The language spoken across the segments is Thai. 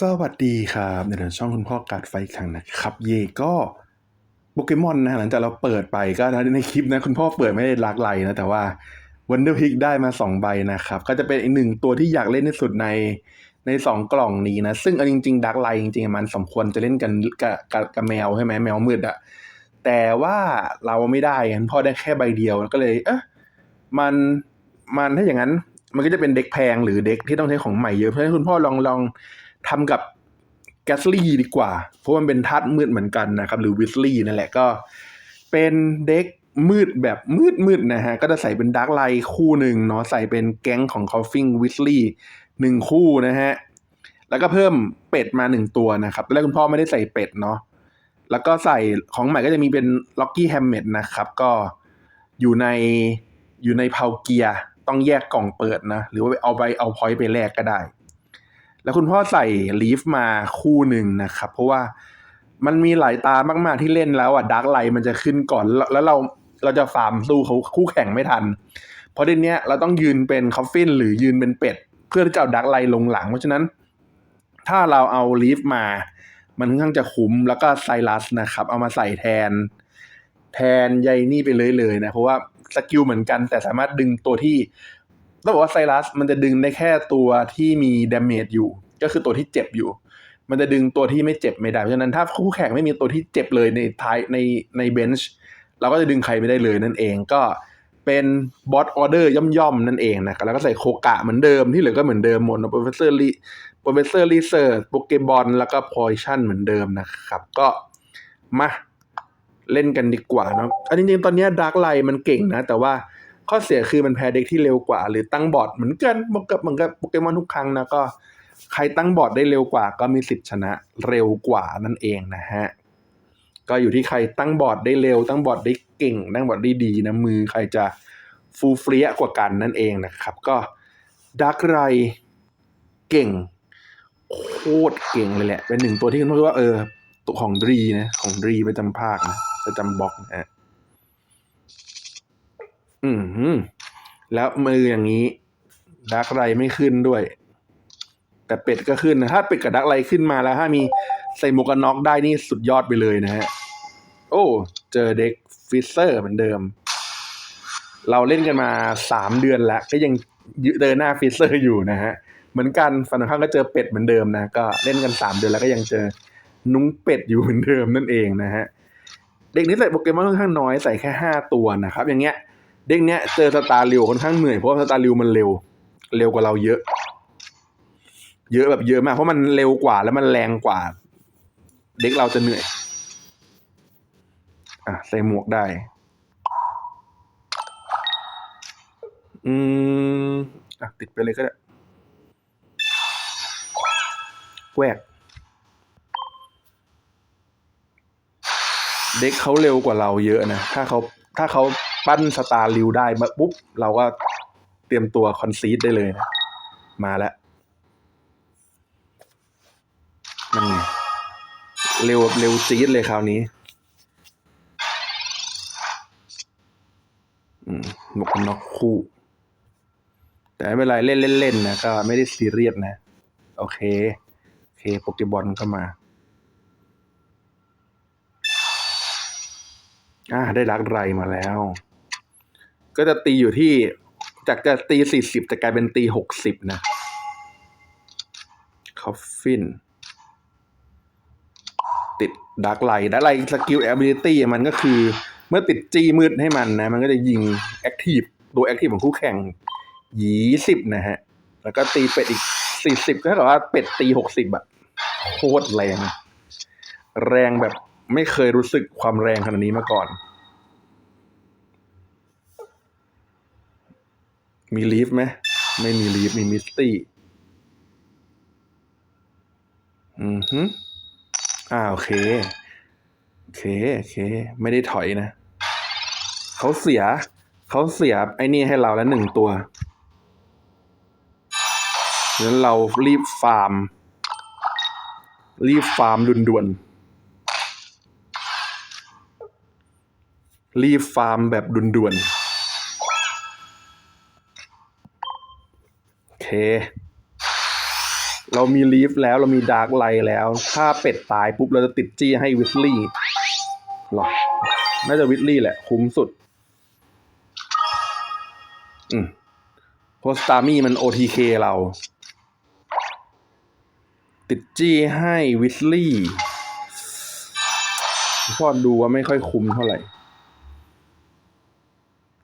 สวัสดีครับในช่องคุณพ่อการดไฟครั้งนะครับ เย่ก็โปเกมอนนะหลังจากเราเปิดไปก็ในคลิปนะคุณพ่อเปิดไม่ได้ลากไหลนะแต่ว่าวันเดอร์พิกได้มา 2 ใบนะครับ ก็จะเป็นอีกหนึ่งตัวที่อยากเล่นที่สุดในใน 2 กล่องนี้นะ ซึ่งเอาจริงๆดักไลจริงๆ มันสมควรจะเล่นกันกับกับกับแมวใช่ไหมแมวมืดอะแต่ว่าเราไม่ได้คุณพ่อได้แค่ใบเดียวก็เลยเอ๊ะมันมันถ้าอย่างนั้นมันก็จะเป็นเด็กแพงหรือเด็กที่ต้องใช้ของใหม่เยอะเพราะฉะนั้นคุณพ่อลองลอง ทำกับแกสลี่ดีกว่า เพราะมันเป็นทัดมืดเหมือนกันนะครับ หรือวิสลี่นั่นแหละก็เป็นเด็กมืดแบบมืดมืดนะฮะ ก็จะใส่เป็นดาร์กไลท์คู่หนึ่งเนาะใส่เป็นแก๊งของคอฟฟิงวิสลี่หนึ่งคู่นะฮะ แล้วก็เพิ่มเป็ดมาหนึ่งตัวนะครับตอนแรกคุณพ่อไม่ได้ใส่เป็ดเนาะแล้วก็ใส่ของใหม่ก็จะมีเป็นล็อกกี้แฮมเมดนะครับ ก็อยู่ในอยู่ในเพาเกียต้องแยกกล่องเปิดนะ หรือว่าเอาไปเอาพอยต์ไปแลกก็ได้ แล้วคุณพ่อใส่ลีฟมาคู่หนึ่งนะครับ เพราะว่ามันมีหลายตามากๆที่เล่นแล้วอะดาร์กไลท์มันจะขึ้นก่อน แล้วเราเราจะฟาร์มสู้เขาคู่แข่งไม่ทัน เพราะเดี๋ยวนี้เราต้องยืนเป็นคอฟฟินหรือยืนเป็นเป็ด เพื่อที่จะเอาดาร์กไลท์ลงหลัง เพราะฉะนั้น ถ้าเราเอาลีฟมา มันค่อนข้างจะคุ้มแล้วก็ไซรัสนะครับ เอามาใส่แทน แทนใยนี่ไปเลยเลยนะ เพราะว่าสกิลเหมือนกันแต่สามารถดึงตัวที่ ต้องบอกว่าไซรัสมันจะดึงได้แค่ตัวที่มีดาเมจอยู่ ก็คือตัวที่เจ็บอยู่ มันจะดึงตัวที่ไม่เจ็บไม่ได้ เพราะฉะนั้นถ้าคู่แข่งไม่มีตัวที่เจ็บเลยในท้ายในในเบนช์เราก็จะดึงใครไม่ได้เลยนั่นเองก็เป็นบอสออเดอร์ย่อมๆ นั่นเองนะครับแล้วก็ใส่โคกะเหมือนเดิมที่เหลือก็เหมือนเดิมหมดนะโปรเฟสเซอร์ลีโปรเฟสเซอร์ลีเซอร์โปเกบอลแล้วก็พอยชั่นเหมือนเดิมนะครับ ก็มาเล่นกันดีกว่าเนาะอันจริงๆตอนนี้ดาร์กไลมันเก่งนะ แต่ว่า ข้อเสียคือมันแพ้เด็กที่เร็วกว่า หรือตั้งบอร์ดเหมือนกันเหมือนกับเหมือนกับโปเกมอนทุกครั้งนะก็ ใครตั้งบอร์ดได้เร็วกว่า ก็มีสิทธิ์ชนะเร็วกว่านั่นเองนะฮะก็อยู่ที่ใครตั้งบอร์ดได้เร็ว ตั้งบอร์ดได้เก่ง ตั้งบอร์ดได้ดีนะมือใครจะฟูเฟียกว่ากันนั่นเองนะครับ ก็ดักไรเก่ง โคตรเก่งเลยแหละ เป็นหนึ่งตัวที่คุณพูดว่าเออตัวของดรีนะของดรีประจำภาคนะประจำบล็อกนะฮะ อืมแล้วมืออย่างนี้ ดักไรไม่ขึ้นด้วย แต่เป็ดก็ขึ้นนะถ้าเป็ดกับดักไรขึ้นมาแล้ว ถ้ามีใส่หมวกกันน็อกได้นี่สุดยอดไปเลยนะฮะ โอ้ เจอเด็กฟิเซอร์เหมือนเดิม เราเล่นกันมาสามเดือนแล้ว ก็ยังยืเดินหน้าฟิเซอร์อยู่นะฮะ เหมือนกันฝันข้างก็เจอเป็ดเหมือนเดิมนะ ก็เล่นกันสามเดือนแล้วก็ยังเจอนุ้งเป็ดอยู่เหมือนเดิมนั่นเองนะฮะ เด็กนี้ใส่โปเกมอนค่อนข้างน้อยใส่แค่ห้าตัวนะครับ อย่างเงี้ย เด็กเนี้ยเจอสตาร์ริวค่อนข้างเหนื่อยเพราะว่าสตาร์ริวมันเร็ว เร็วกว่าเราเยอะ เยอะแบบเยอะมาก เพราะมันเร็วกว่าแล้วมันแรงกว่า เด็กเราจะเหนื่อย อะใส่หมวกได้ อืมอะติดไปเลยก็ได้แวกเด็กเขาเร็วกว่าเราเยอะนะ ถ้าเขาถ้าเขา ปั้นสตาร์ริวได้มาปุ๊บ เราก็เตรียมตัวคอนซีดได้เลยนะ มาแล้วนั่นไงเร็วเร็วจี๊ดเลยคราวนี้หมวกกันน็อกคู่ แต่ไม่เป็นไรเล่นเล่นๆนะก็ไม่ได้ซีเรียสนะ โอเค โอเคโปเกบอลก็มา อ่าได้รักไรมาแล้ว ก็จะตีอยู่ที่ จากจะตีสี่สิบจะกลายเป็นตีหกสิบนะคอฟฟินติดดักไลดักไลสกิลแอบิลิตี้มันก็คือ เมื่อติดจีมืดให้มันนะ มันก็จะยิงแอคทีฟตัวแอคทีฟของคู่แข่งยี่สิบนะฮะ แล้วก็ตีเป็ดอีกสี่สิบก็เท่ากับว่าเป็ดตีหกสิบอะโคตรแรง แรงแบบไม่เคยรู้สึกความแรงขนาดนี้มาก่อน มีลีฟไหมไม่มีลีฟมีมิสตี้อือฮึอ่าโอเค โอเค โอเค ไม่ได้ถอยนะ เขาเสีย เขาเสียไอ้นี่ให้เราแล้วหนึ่งตัวงั้นเรารีบฟาร์ม รีบฟาร์มด่วนๆรีบฟาร์มแบบด่วนๆโเค เรามีลีฟแล้วเรามีดาร์กไลท์แล้ว ถ้าเป็ดตายปุ๊บ เราจะติดจี้ให้วิสลี่หรอ น่าจะวิสลี่แหละ คุ้มสุด อืมเพราะสตามี่มัน OTK เรา ติดจี้ให้วิสลี่พอดูว่าไม่ค่อยคุ้มเท่าไหร่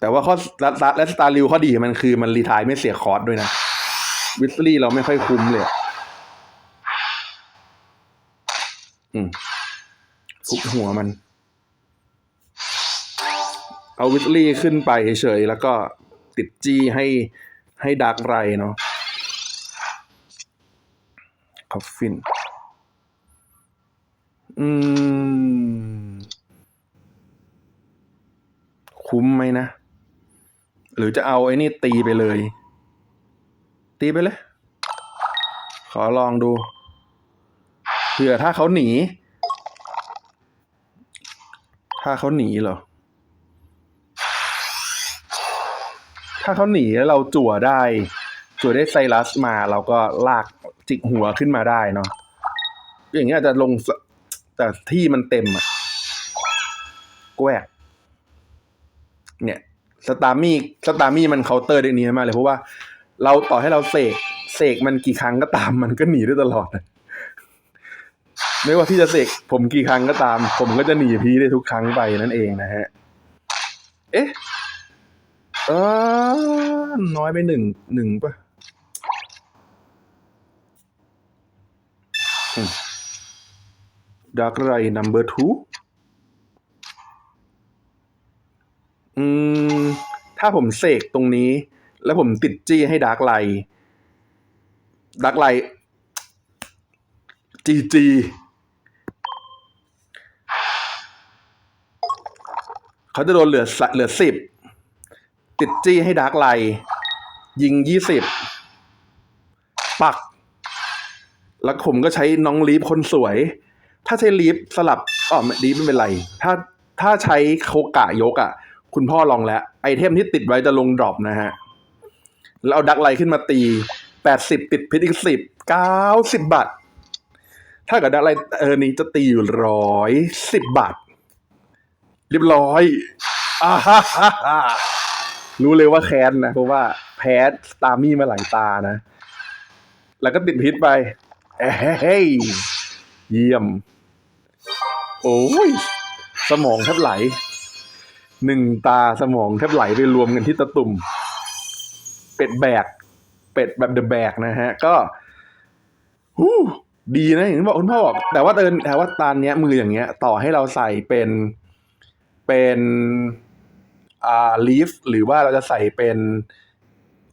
แต่ว่าข้อและและสตาร์ลิวข้อดีมันคือมันรีทายไม่เสียคอร์สด้วยนะ วิสลี่เราไม่ค่อยคุ้มเลยอืมทุบหัวมัน เอาวิสลี่ขึ้นไปเฉยๆแล้วก็ติดจี้ให้ให้ดักไรเนาะคอฟฟิน อืม คุ้มไหมนะ หรือจะเอาไอ้นี่ตีไปเลย ตีไปเลย ขอลองดู เผื่อถ้าเขาหนี ถ้าเขาหนีเหรอ ถ้าเขาหนีแล้วเราจั่วได้ จั่วได้ไซรัสมาเราก็ลากจิกหัวขึ้นมาได้เนาะ อย่างเงี้ยจะลงแต่ที่มันเต็มอะแกวกเนี่ย สตาร์มี่ สตาร์มี่มันเคาน์เตอร์ได้นี้มากเลยเพราะว่า เราต่อให้เราเสกเสกมันกี่ครั้งก็ตาม มันก็หนีได้ตลอดไม่ว่าพี่จะเสกผมกี่ครั้งก็ตาม ผมก็จะหนีพี่ได้ทุกครั้งไปนั่นเองนะฮะ เอ๊ะเออน้อยไปหนึ่งหนึ่งปะดักไร number two อืม ถ้าผมเสกตรงนี้ แล้วผมติดจี้ให้ดาร์กไลดาร์กไลจีจีเขาจะโดนเหลือสเหลือสิบติดจี้ให้ดาร์กไลยิงยี่สิบปัก แล้วผมก็ใช้น้องลีฟคนสวย ถ้าใช้ลีฟสลับอ๋อลีฟไม่เป็นไร ถ้าถ้าใช้โคกะยกอะ คุณพ่อลองแล้ว ไอเทมที่ติดไว้จะลงดรอปนะฮะ แล้วเอาดักไลขึ้นมาตีแปดสิบติดพิษอีกสิบเก้าสิบบาท ถ้ากับดักไลเออนี้จะตีอยู่ร้อยสิบบาท เรียบร้อยอ่าฮ่าฮ่าฮ่ารู้เลยว่าแค้นนะ เพราะว่าแพ้ตามี่มาหลายตานะ แล้วก็ติดพิษไปเอ้ย เยี่ยม โอ้ย สมองแทบไหล หนึ่งตาสมองแทบไหลไปรวมกันที่ตะตุ่ม เป็ดแบก เป็ดแบบเดอะแบกนะฮะ ก็ฮู้ดีนะอย่างที่บอกคุณพ่อบอกแต่ว่าเดินแต่ว่าตานเนี้ยมืออย่างเงี้ย ต่อให้เราใส่เป็นเป็นอ่าลีฟหรือว่าเราจะใส่เป็น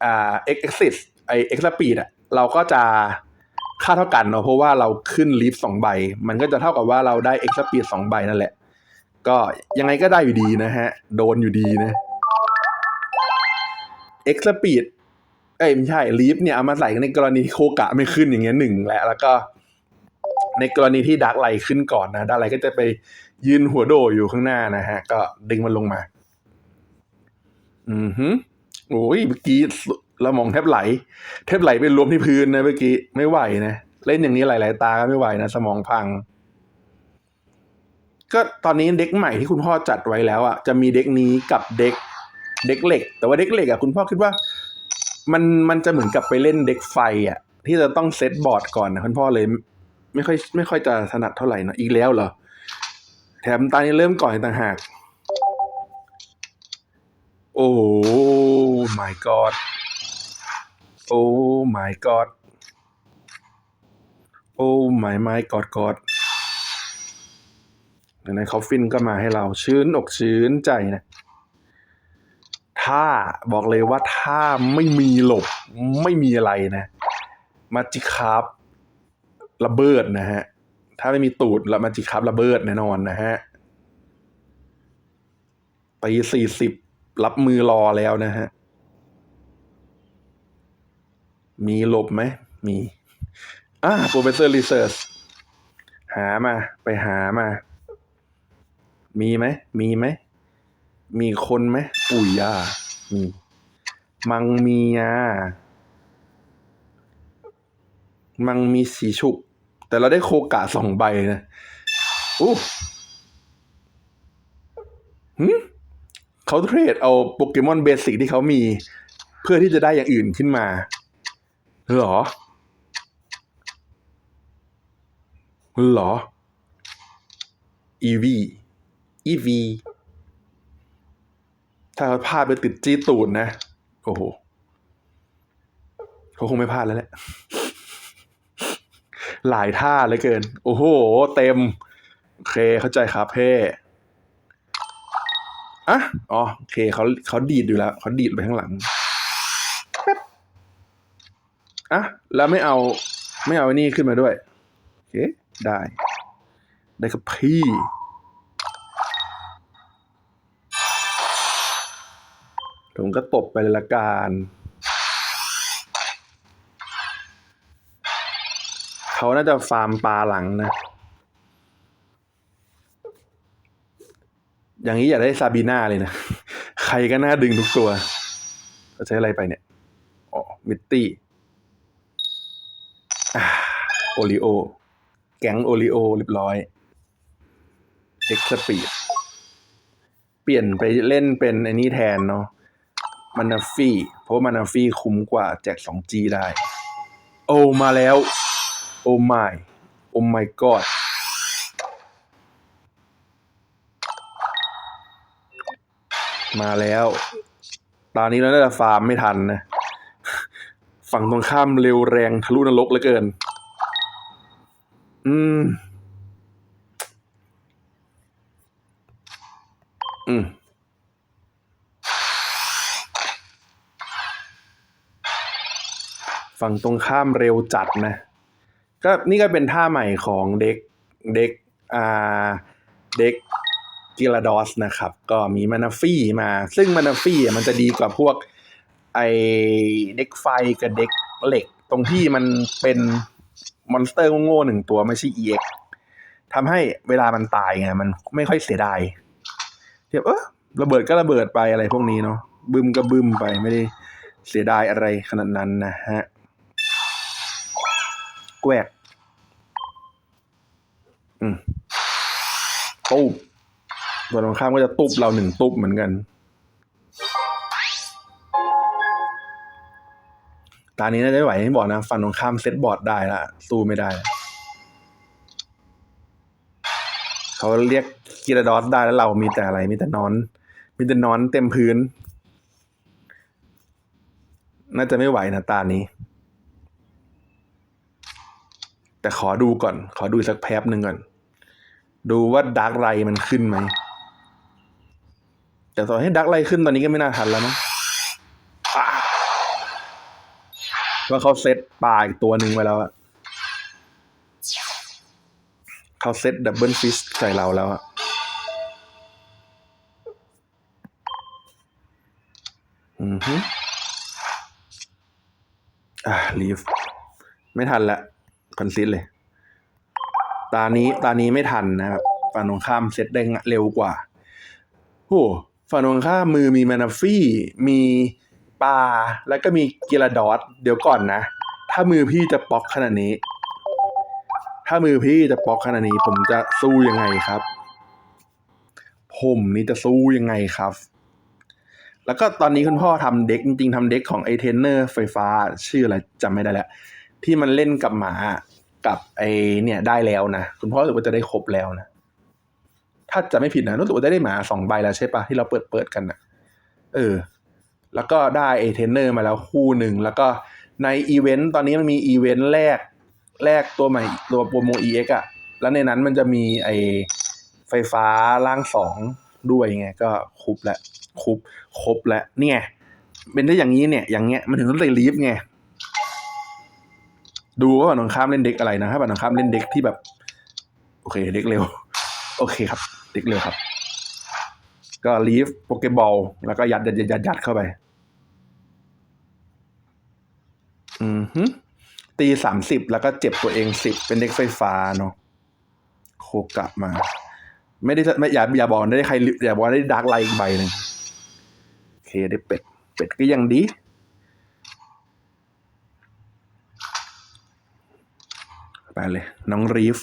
อ่าเอ็กซิสไอเอ็กซ์ปีดอะเราก็จะค่าเท่ากันเนาะเพราะว่าเราขึ้นลีฟสองใบ มันก็จะเท่ากับว่าเราได้เอ็กซ์ปีดสองใบนั่นแหละ ก็ยังไงก็ได้อยู่ดีนะฮะ โดนอยู่ดีนะเอ็กซ์ปีด เอ้ยไม่ใช่ลีฟเนี่ยเอามาใส่ในกรณีโคกะไม่ขึ้นอย่างเงี้ยหนึ่งแหละแล้วก็ ในกรณีที่ดักไลขึ้นก่อนนะดักไลก็จะไปยืนหัวโดอยู่ข้างหน้านะฮะ ก็ดึงมันลงมา อือฮึโอ้ยเมื่อกี้เรามองแทบไหล แทบไหลไปรวมที่พื้นนะเมื่อกี้ไม่ไหวนะเล่นอย่างนี้หลาย ๆ ตาก็ไม่ไหวนะสมองพัง ก็ตอนนี้เด็กใหม่ที่คุณพ่อจัดไว้แล้วอะจะมีเด็กนี้กับเด็กเด็กเหล็ก แต่ว่าเด็กเหล็กอะคุณพ่อคิดว่า มันมันจะเหมือนกับไปเล่นเด็กไฟอะ ที่จะต้องเซตบอร์ดก่อนนะคุณพ่อเลย ไม่ค่อยไม่ค่อยจะถนัดเท่าไหร่นะอีกแล้วเหรอ แถมตานี้เริ่มก่อนต่างหาก โอ้ my god โอ้ my god โอ้ my my god god ในคอฟฟินก็มาให้เราชื้นอกชื้นใจนะ ถ้าบอกเลยว่าถ้าไม่มีหลบไม่มีอะไรนะมาจิคาร์บระเบิดนะฮะ ถ้าไม่มีตูดแล้วมาจิคาร์บระเบิดแน่นอนนะฮะตีสี่สิบรับมือรอแล้วนะฮะ มีหลบไหม มีอ่า professor research หามา ไปหามา มีไหม มีไหม มีคนไหมอุ้ยอะมีมังมีอะมังมีสีฉุก แต่เราได้โคกะสองใบนะอู้หืมเขาเทรดเอาโปเกมอนเบสิกที่เขามี เพื่อที่จะได้อย่างอื่นขึ้นมา เหรอ เหรอ EV EV ถ้า เขาพลาดไปติดจี้ตูดนะ โอ้โหเขาคงไม่พลาดแล้วแหละ หลายท่าเลยเกิน โอ้โห เต็ม โอเคเข้าใจครับเพ่อะอ๋อโอเคเขาเขาดีดอยู่แล้วเขาดีดไปข้างหลังอะแล้วไม่เอาไม่เอาไอ้นี่ขึ้นมาด้วย โอเค ได้ ได้ครับพี่ ผมก็ตบไปเลยละกันเขาน่าจะฟาร์มปลาหลังนะ อย่างนี้อยากได้ซาบีน่าเลยนะ ใครก็น่าดึงทุกตัวเราใช้อะไรไปเนี่ย อ๋อ มิตตี้โอริโอ แก๊งโอริโอเรียบร้อย เอ็กซ์ปีดเปลี่ยนไปเล่นเป็นไอ้นี่แทนเนาะ มานาฟี่ เพราะมานาฟี่คุ้มกว่าแจก 2G ได้ โอมาแล้ว โอ้ my โอ้ my god มาแล้ว ตอนนี้เราน่าจะฟาร์มไม่ทันนะ ฝั่งตรงข้ามเร็วแรงทะลุนรกเหลือเกิน อืม อืม ฝั่งตรงข้ามเร็วจัดนะ ก็นี่ก็เป็นท่าใหม่ของเด็กเด็กอ่าเด็กกิลาดอสนะครับ ก็มีมานาฟี่มา ซึ่งมานาฟี่มันจะดีกว่าพวกไอเด็กไฟกับเด็กเหล็ก ตรงที่มันเป็นมอนสเตอร์โง่ๆหนึ่งตัวไม่ใช่ EX ทำให้เวลามันตายไงมันไม่ค่อยเสียดายเทียบเออระเบิดก็ระเบิดไปอะไรพวกนี้เนาะบึมก็บึมไปไม่ได้เสียดายอะไรขนาดนั้นนะฮะ แกวกอืมตุ๊บตัวตรงข้ามก็จะตุ๊บเราหนึ่งตุ๊บเหมือนกันตอนนี้น่าจะไม่ไหวที่บอกนะฝั่งตรงข้ามเซตบอร์ดได้ละสู้ไม่ได้ เขาเรียกกีรดอสได้แล้วเรามีแต่อะไร มีแต่นอน มีแต่นอนเต็มพื้น น่าจะไม่ไหวนะตานี้ แต่ขอดูก่อน ขอดูสักแป๊บหนึ่งก่อน ดูว่าดักไรมันขึ้นไหม แต่ต่อให้ดักไรขึ้นตอนนี้ก็ไม่น่าทันแล้วเนาะว่าเขาเซตปลาอีกตัวหนึ่งไว้แล้วอะเขาเซตดับเบิลฟิชใส่เราแล้วอะอือฮึอ่าลีฟ ไม่ทันละ คอนซิสเลย ตานี้ตานี้ไม่ทันนะครับฝั่งตรงข้ามเซตได้เร็วกว่าโอ้ฝั่งตรงข้ามมือมีมานาฟี่ มีปลาแล้วก็มีกิราดอสเดี๋ยวก่อนนะ ถ้ามือพี่จะป๊อกขนาดนี้ ถ้ามือพี่จะป๊อกขนาดนี้ ผมจะสู้ยังไงครับ ผมนี่จะสู้ยังไงครับ แล้วก็ตอนนี้คุณพ่อทำเด็กจริงๆทำเด็กของไอเทนเนอร์ไฟฟ้า ชื่ออะไรจำไม่ได้แล้ว ที่มันเล่นกับหมากับไอเนี่ยได้แล้วนะคุณพ่อรู้สึกว่าจะได้ครบแล้วนะถ้าจะไม่ผิดนะรู้สึกว่าจะได้หมาสองใบแล้วใช่ปะที่เราเปิดเปิดกันนะเออ แล้วก็ได้ไอเทนเนอร์มาแล้วคู่หนึ่งแล้วก็ในอีเวนต์ตอนนี้มันมีอีเวนต์แรกแรกตัวใหม่ตัวโปรโม EX อะแล้วในนั้นมันจะมีไอไฟฟ้าล่างสองด้วยไงก็ครบแล้วครบครบแล้วเนี่ย เป็นได้อย่างนี้เนี่ย อย่างเงี้ยมันถึงต้องเลยลีฟไง ดูว่าฝั่งตรงข้ามเล่นเด็กอะไรนะถ้าฝั่งตรงข้ามเล่นเด็กที่แบบ โอเคเด็กเร็ว โอเคครับ เด็กเร็วครับ ก็ลีฟโปเกบอลแล้วก็ยัดยัดยัดยัดยดเข้าไป อือฮึตีสามสิบแล้วก็เจ็บตัวเองสิบเป็นเด็กไฟฟ้าเนาะโคกะมา ไม่ได้ไม่อย่าอย่าบอกได้ใครอย่าบอกได้ดาร์กไลท์อีกใบหนึ่งโอเคได้เป็ด เป็ดก็ยังดี ไปเลย น้องรีฟ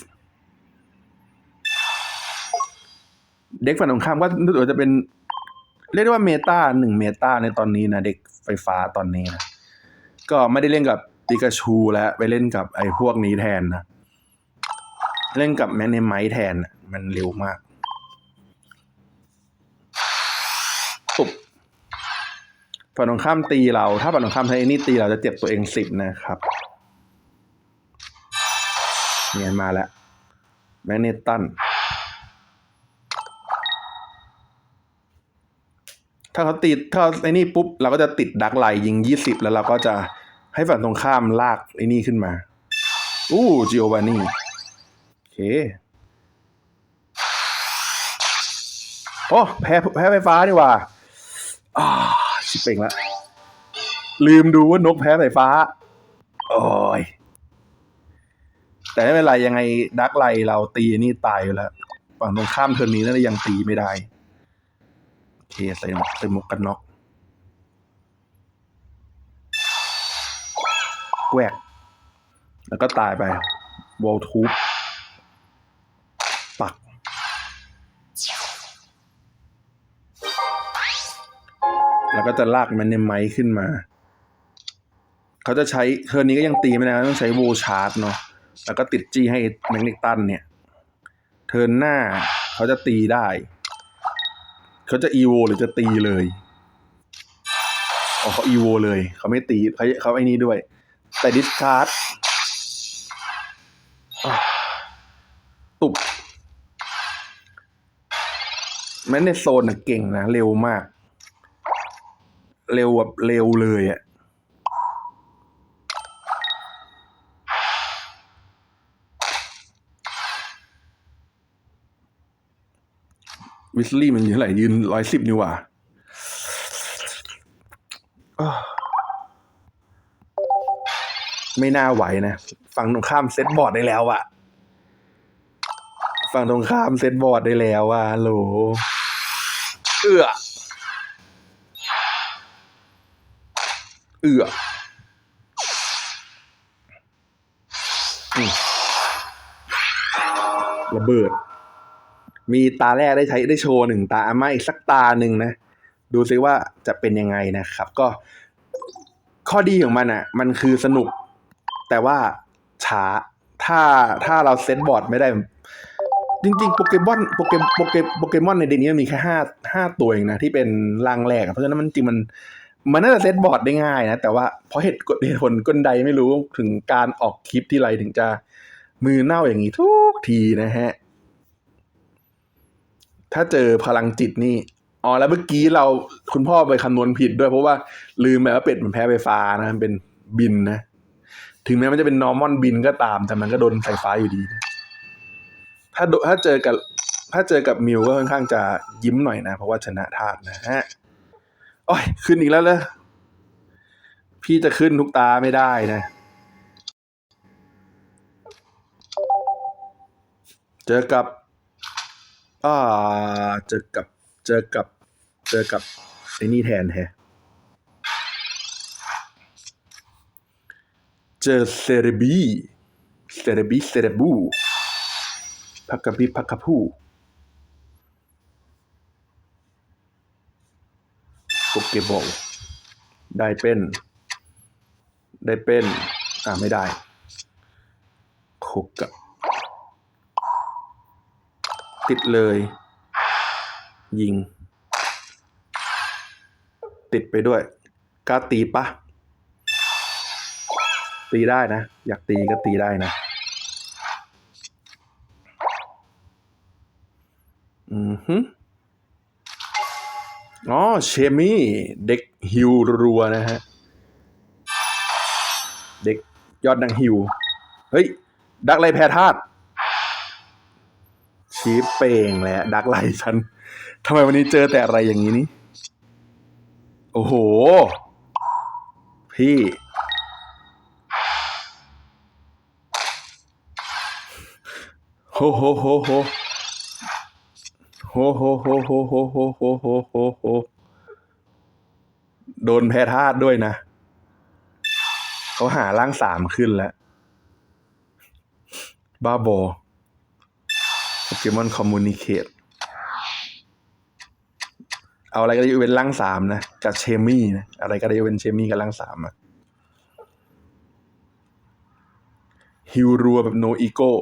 เด็กฝั่งตรงข้ามก็รู้สึกว่าจะเป็น เรียกได้ว่าเมตาหนึ่งเมตาในตอนนี้นะ เด็กไฟฟ้าตอนนี้นะ ก็ไม่ได้เล่นกับปิกาชูแล้ว ไปเล่นกับไอ้พวกนี้แทนนะ เล่นกับแมนเนไมท์แทน มันเร็วมากตุบฝั่งตรงข้ามตีเรา ถ้าฝั่งตรงข้ามใช้นี่ตีเราจะเจ็บตัวเองสิบนะครับ เนี่ยมาแล้วแมกเนตันถ้าเขาติดถ้าไอ้นี่ปุ๊บ เราก็จะติดดักไลยิงยี่สิบแล้วเราก็จะให้ฝั่งตรงข้ามลากไอ้นี่ขึ้นมา อู้จิโอวานี่ โอเค โอ้ แพ้แพ้ไฟฟ้าดีกว่า อ่าชิบเป่งละ ลืมดูว่านกแพ้ไฟฟ้า โอ้ย แต่ไม่เป็นไรยังไงดักไลเราตีนี่ตายอยู่แล้ว ฝั่งตรงข้ามเทอร์นนี้น่าจะยังตีไม่ได้ โอเคใส่หมกใส่หมวกกันน็อกแกวกแล้วก็ตายไปวอลทูบปัก แล้วก็จะลากมันในไม้ขึ้นมา เขาจะใช้เทอร์นนี้ก็ยังตีไม่ได้ต้องใช้โวชาร์ดเนาะ แล้วก็ติดจี้ให้แมกนิกตันเนี่ย เทินหน้าเขาจะตีได้ เขาจะอีโวหรือจะตีเลยอ๋อเขาอีโวเลยเขาไม่ตีเขาเขาไอ้นี้ด้วย แต่ดิสคาร์ดตุบแม้ในโซนน่ะเก่งนะ เร็วมาก เร็วแบบเร็วเลยอะ วิสลี่มันยืนเท่าไหร่ยืนร้อยสิบนี่หว่าอ้าวไม่น่าไหวนะ ฝั่งตรงข้ามเซตบอร์ดได้แล้วอะฝั่งตรงข้ามเซตบอร์ดได้แล้วอะโหลเอือเอืออระเบิด มีตาแรกได้ใช้ได้โชว์หนึ่งตาอาม่าอีกสักตาหนึ่งนะ ดูซิว่าจะเป็นยังไงนะครับ ก็ข้อดีของมันอะ มันคือสนุก แต่ว่าช้าถ้าถ้าเราเซตบอร์ดไม่ได้ จริงๆโปเกมอนโปเกมโปเกมโปเกมอนในเดนนี้มีแค่ห้าห้าตัวเองนะ ที่เป็นรางแรก เพราะฉะนั้นมันจริงมันมันน่าจะเซตบอร์ดได้ง่ายนะ แต่ว่าเพราะเหตุเหตุผลกลใดไม่รู้ถึงการออกคลิปที่ไรถึงจะมือเน่าอย่างนี้ทุกทีนะฮะ ถ้าเจอพลังจิตนี่อ๋อแล้วเมื่อกี้เราคุณพ่อไปคำนวณผิดด้วยเพราะว่าลืมไปว่าเป็ดมันแพ้ไฟฟ้านะมันเป็นบินนะ ถึงแม้มันจะเป็นนอร์มอนบินก็ตาม แต่มันก็โดนไฟฟ้าอยู่ดี ถ้าถ้าเจอกับ ถ้าเจอกับมิวก็ค่อนข้างจะยิ้มหน่อยนะ เพราะว่าชนะธาตุนะฮะโอ้ยขึ้นอีกแล้วเลยพี่จะขึ้นทุกตาไม่ได้นะ เจอกับ อ่าเจอกับเจอกับเจอกับไอ้นี่แทนแฮะเจอเซเรบีเซเรบีเซเรบูพักกะบิพักกะพูโปเกบอลได้เป็น ได้เป็น อ่าไม่ได้โคกะ ติดเลย ยิง ติดไปด้วยกาตีปะ ตีได้นะ อยากตีก็ตีได้นะ อือฮึอ๋อเชมี่เด็กฮิวรัวนะฮะ เด็กยอดนังฮิว เฮ้ย ดักไลแพรธาตุ ชีปเป่งแหละดักไลฉันทำไมวันนี้เจอแต่อะไรอย่างนี้นี่ โอ้โห พี่โฮโฮโฮโฮโฮโฮโฮโฮโฮโฮโฮโฮโฮโฮโดนแพ้ธาตุด้วยนะ เขาหาร่างสามขึ้นแล้ว บ้าบอ กมอนคอมมูนิเคตเอาอะไรก็ได้ยกเว้นร่างสามนะกับเชมี่นะอะไรก็ได้ยกเว้นเชมี่กับร่างสามอะฮิวรัวแบบโนอีโก้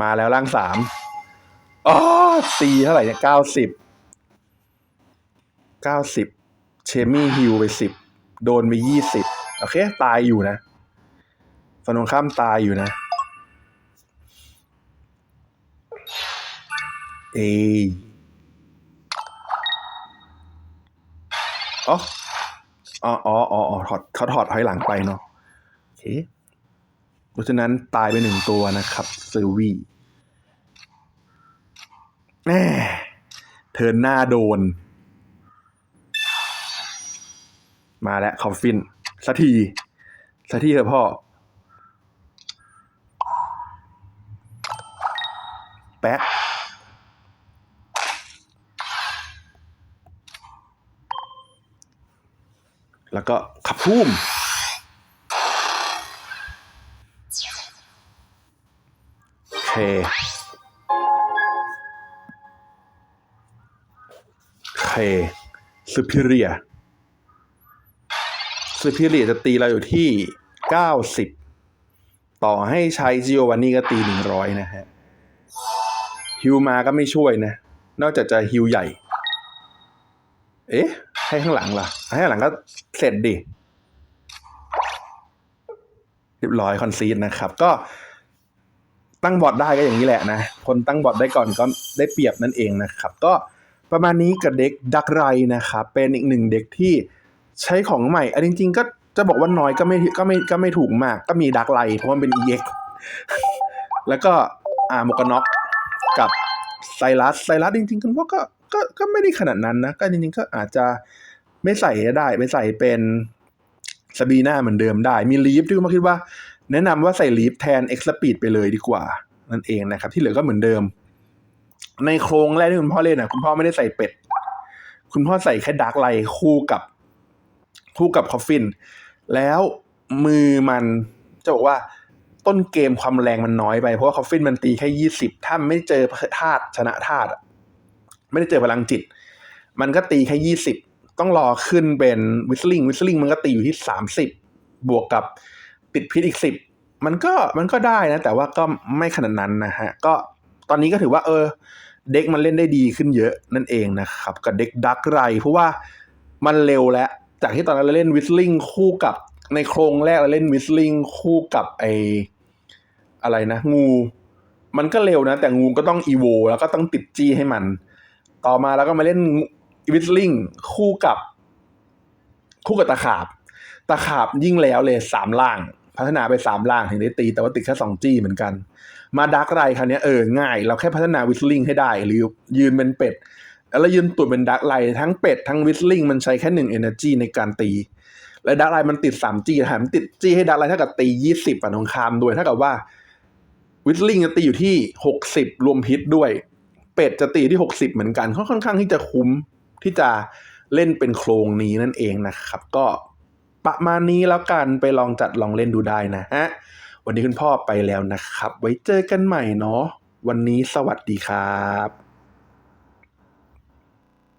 มาแล้วร่างสามอ๋อตีเท่าไหร่เนี่ยเก้าสิบเก้าสิบเชมี่ฮิวไปสิบโดนไปยี่สิบโอเค ตายอยู่นะฝันตรงข้ามตายอยู่นะ เอยอ๋ออ๋ออ๋ออ๋ออ๋อถอดเขาถอดถอยหลังไปเนาะโอเคเพราะฉะนั้นตายไปหนึ่งตัวนะครับเซอร์วีแหมเทินหน้าโดน มาแล้วคอฟฟินสักทีสักทีเถอะพ่อ แปะ แล้วก็ขับพุ่มโอเคโอเคซูพิเรียซูพิเรียจะตีเราอยู่ที่เก้าสิบต่อให้ใช้จิโอวานนี่ก็ตีหนึ่งร้อยนะฮะฮิวมาก็ไม่ช่วยนะ นอกจากจะฮิวใหญ่ เอ๊ะ ให้ข้างหลังล่ะให้ข้างหลังก็เสร็จดิเรียบร้อยคอนซีดนะครับ ก็ตั้งบอร์ดได้ก็อย่างนี้แหละนะ คนตั้งบอร์ดได้ก่อนก็ได้เปรียบนั่นเองนะครับ ก็ประมาณนี้กับเด็กดักไรนะครับ เป็นอีกหนึ่งเด็กที่ใช้ของใหม่อันจริง ๆ ก็จะบอกว่าน้อยก็ไม่ก็ไม่ก็ไม่ถูกมาก ก็มีดักไรเพราะมันเป็น EX แล้วก็อ่าหมวกกันน็อกกับไซรัสไซรัสจริงๆคุณว่าก็ ก็ก็ไม่ได้ขนาดนั้นนะ ก็จริงๆก็อาจจะไม่ใส่ก็ได้ไม่ใส่เป็นสบีน่าเหมือนเดิมได้ มีลีฟที่มาคิดว่า แนะนำว่าใส่ลีฟแทนเอ็กซ์ปีดไปเลยดีกว่า นั่นเองนะครับ ที่เหลือก็เหมือนเดิม ในโครงแรกที่คุณพ่อเล่นนะคุณพ่อไม่ได้ใส่เป็ด คุณพ่อใส่แค่ดาร์กไลท์คู่กับคู่กับคอฟฟิน แล้วมือมันจะบอกว่าต้นเกมความแรงมันน้อยไป เพราะว่าคอฟฟินมันตีแค่ยี่สิบถ้าไม่เจอธาตุชนะธาตุ ไม่ได้เจอพลังจิต มันก็ตีแค่ยี่สิบต้องรอขึ้นเป็นวิสลิงวิสลิงมันก็ตีอยู่ที่สามสิบบวกกับติดพิษอีกสิบมันก็มันก็ได้นะ แต่ว่าก็ไม่ขนาดนั้นนะฮะ ก็ตอนนี้ก็ถือว่าเออ เด็กมันเล่นได้ดีขึ้นเยอะนั่นเองนะครับ กับเด็กดักไรเพราะว่ามันเร็วแล้ว จากที่ตอนนั้นเราเล่นวิสลิงคู่กับในโครงแรกเราเล่นวิสลิงคู่กับไออะไรนะ งู มันก็เร็วนะ แต่งูก็ต้องอีโวแล้วก็ต้องติดจี้ให้มัน ต่อมาแล้วก็มาเล่นวิสลิงคู่กับ คู่กับตะขาบ ตะขาบยิ่งแล้วเลยสามล่าง พัฒนาไปสามล่างถึงได้ตี แต่ว่าติดแค่สองจี้เหมือนกัน มาดักไรคราวเนี้เออง่าย เราแค่พัฒนาวิสลิงให้ได้ หรือยืนเป็นเป็ด แล้วยืนตุ่เป็นดักไลทั้งเป็ดทั้งวิสลิงมันใช้แค่หนึ่งเอเนอร์จีในการตีและดักไลมันติดสามจีแถมติดจี้ให้ดักไลเท่ากับตียี่สิบฝั่งตรงข้ามด้วยเท่ากับว่า วิสลิงจะตีอยู่ที่หกสิบรวมพิษด้วย เป็ดจะตีที่หกสิบเหมือนกันเขาค่อนข้างที่จะคุ้มที่จะเล่นเป็นโครงนี้นั่นเองนะครับ ก็ประมาณนี้แล้วกันไปลองจัดลองเล่นดูได้นะฮะวันนี้คุณพ่อไปแล้วนะครับ ไว้เจอกันใหม่เนาะวันนี้สวัสดีครับ